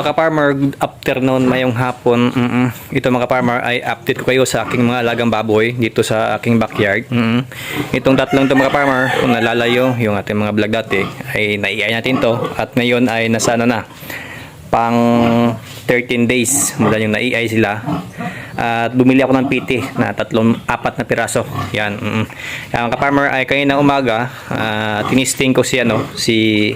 Mga farmer, afternoon mayong hapon. Mm-mm. Ito mga farmer ay update ko kayo sa aking mga alagang baboy dito sa aking backyard. Mm-mm. Itong tatlong to mga farmer, kung nalalayo yung ating mga vlog dati, ay naiay natin to at ngayon ay nasa ano na pang 13 days mula yung naiay sila. At bumili ako ng PT na tatlong apat na piraso. Yan. Mm-mm. Kaya mga farmer ay kanina umaga, ah, tinisting ko si ano, si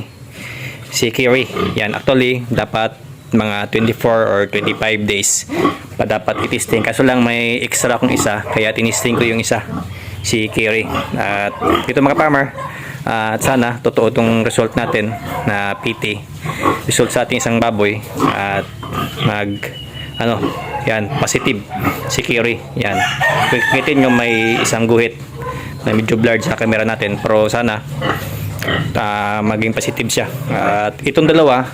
si Kiri. Yan, actually, dapat mga 24 or 25 days pa dapat itisting. Kaso lang may extra akong isa, kaya tinisting ko yung isa, si Kiri. At ito mga farmer, at sana totoo itong result natin na PT. Result sa ating isang baboy at mag ano, yan, positive si Kiri. Yan. Kitin nyo may isang guhit na medyo blurred sa camera natin pero sana ah, maging positive siya. At itong dalawa,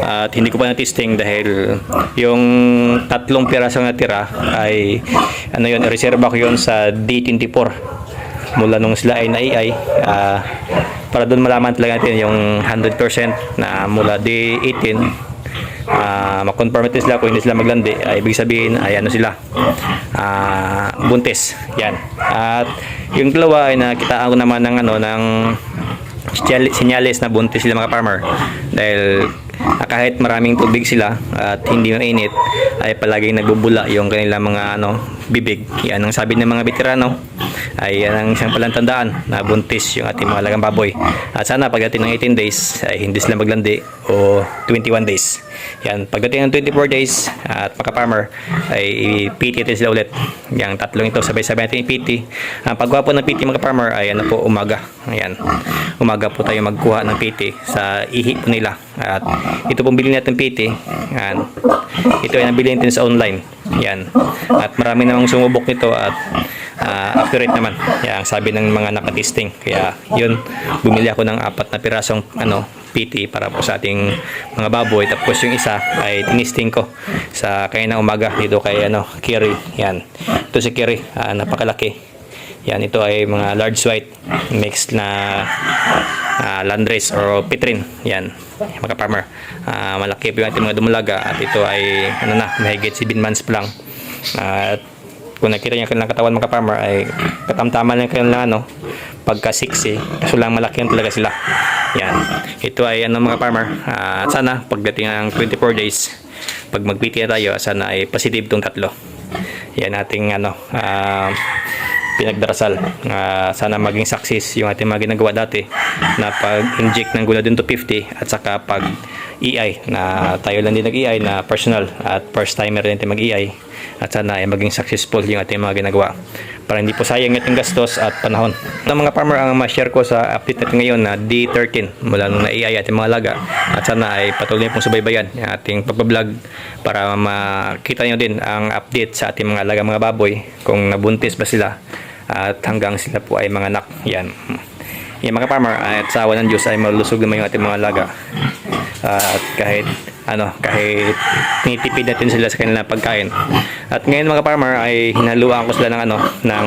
at hindi ko pa na-testing dahil yung tatlong piraso na tira ay ano yun, reserva ko yun sa D24 mula nung sila ay na-AI ah, para doon malaman talaga natin yung 100% na mula D18 ah makonfirm natin sila kung hindi sila maglandi ay ibig sabihin ay ano sila ah buntis. Yan. At yung dalawa ay nakitaan ko naman ng ano ng sinyal- sinyales na buntis sila mga farmer. Dahil ah, kahit maraming tubig sila at hindi mainit ay palaging nagbubula yung kanilang mga ano bibig. Yan ang sabi ng mga veterano. Ay yan ang isang palantandaan na buntis yung ating mga lagang baboy. At sana pagdating ng 18 days ay hindi sila maglandi o 21 days. Yan pagdating ng 24 days at mga farmer ay PT natin sila ulit. Yung tatlong ito sabay-sabay natin i-PT ang pagwapo ng PT mga farmer ay ano po umaga. Ayan umaga po tayo magkuha ng PT sa ihi po nila. At ito pong bilhin natin PT yan. Ito ay nabili natin sa online. Yan. At marami namang sumubok nito at ah, accurate naman. Yan ang sabi ng mga nakatesting kaya yun bumili ako ng apat na pirasong ano PT para po sa ating mga baboy. Tapos yung isa ay tinisting ko sa kaya na umaga dito kay ano Kiri yan. Ito si Kiri ah, napakalaki yan ito ay mga large white mixed na ah, landrace or pitrin yan mga farmer. Ah, malaki po yung ating mga dumulaga at ito ay ano na mahigit 7 months pa lang. At kung nakita niyo ang kanilang katawan mga farmer ay katamtaman lang kanilang ano pagka 6 eh kaso lang malaki yan talaga sila. Yan ito ay ano mga farmer Ah, at sana pagdating ng 24 days pag mag-PT na tayo sana ay positive tong tatlo. Yan ating ano ah, pinagdarasal. Ah, sana maging success yung ating mga ginagawa dati na pag-inject ng gula dun to 50 at saka pag EI na tayo lang din nag-EI na personal at first timer din tayo mag-EI at sana ay maging successful yung ating mga ginagawa. Para hindi po sayang itong gastos at panahon. Ng mga farmer ang ma-share ko sa update natin ngayon na D13 mula nung na-AI ating mga laga at sana ay patuloy pong subaybayan yung ating pagbablog para makita nyo din ang update sa ating mga laga mga baboy kung nabuntis ba sila at hanggang sila po ay mga anak. Yan. Yung mga farmer at sa awa ng Diyos ay malusog naman yung ating mga laga. at kahit ano, kahit tinitipid natin sila sa kanilang pagkain. At ngayon mga farmer ay hinaluan ko sila ng ano, ng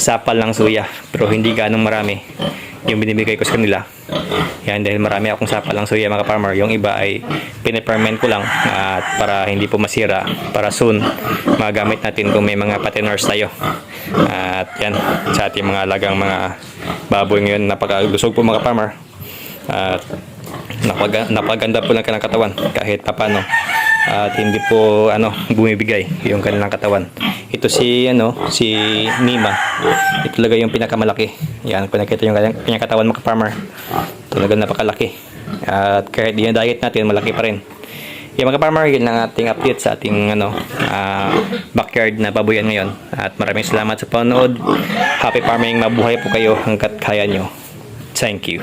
sapal ng suya. Pero hindi ganong marami yung binibigay ko sa kanila. Yan dahil marami akong sapal ng suya mga farmer. Yung iba ay piniperment ko lang at para hindi po masira. Para soon magamit natin kung may mga patiners tayo. At yan sa ating mga alagang mga baboy ngayon napakalusog po mga farmer. At napaga, napaganda po lang kanilang katawan kahit papano at hindi po ano bumibigay yung kanilang katawan ito si ano si Mima. Ito talaga yung pinakamalaki. Yan kung nakita yung kanyang, katawan mga farmer. Talaga napakalaki. At kahit na diet natin malaki pa rin. Yung mga farmer yun ang ating update sa ating ano ah, backyard na baboyan ngayon. At maraming salamat sa panonood. Happy farming. Mabuhay po kayo hanggat kaya nyo. Thank you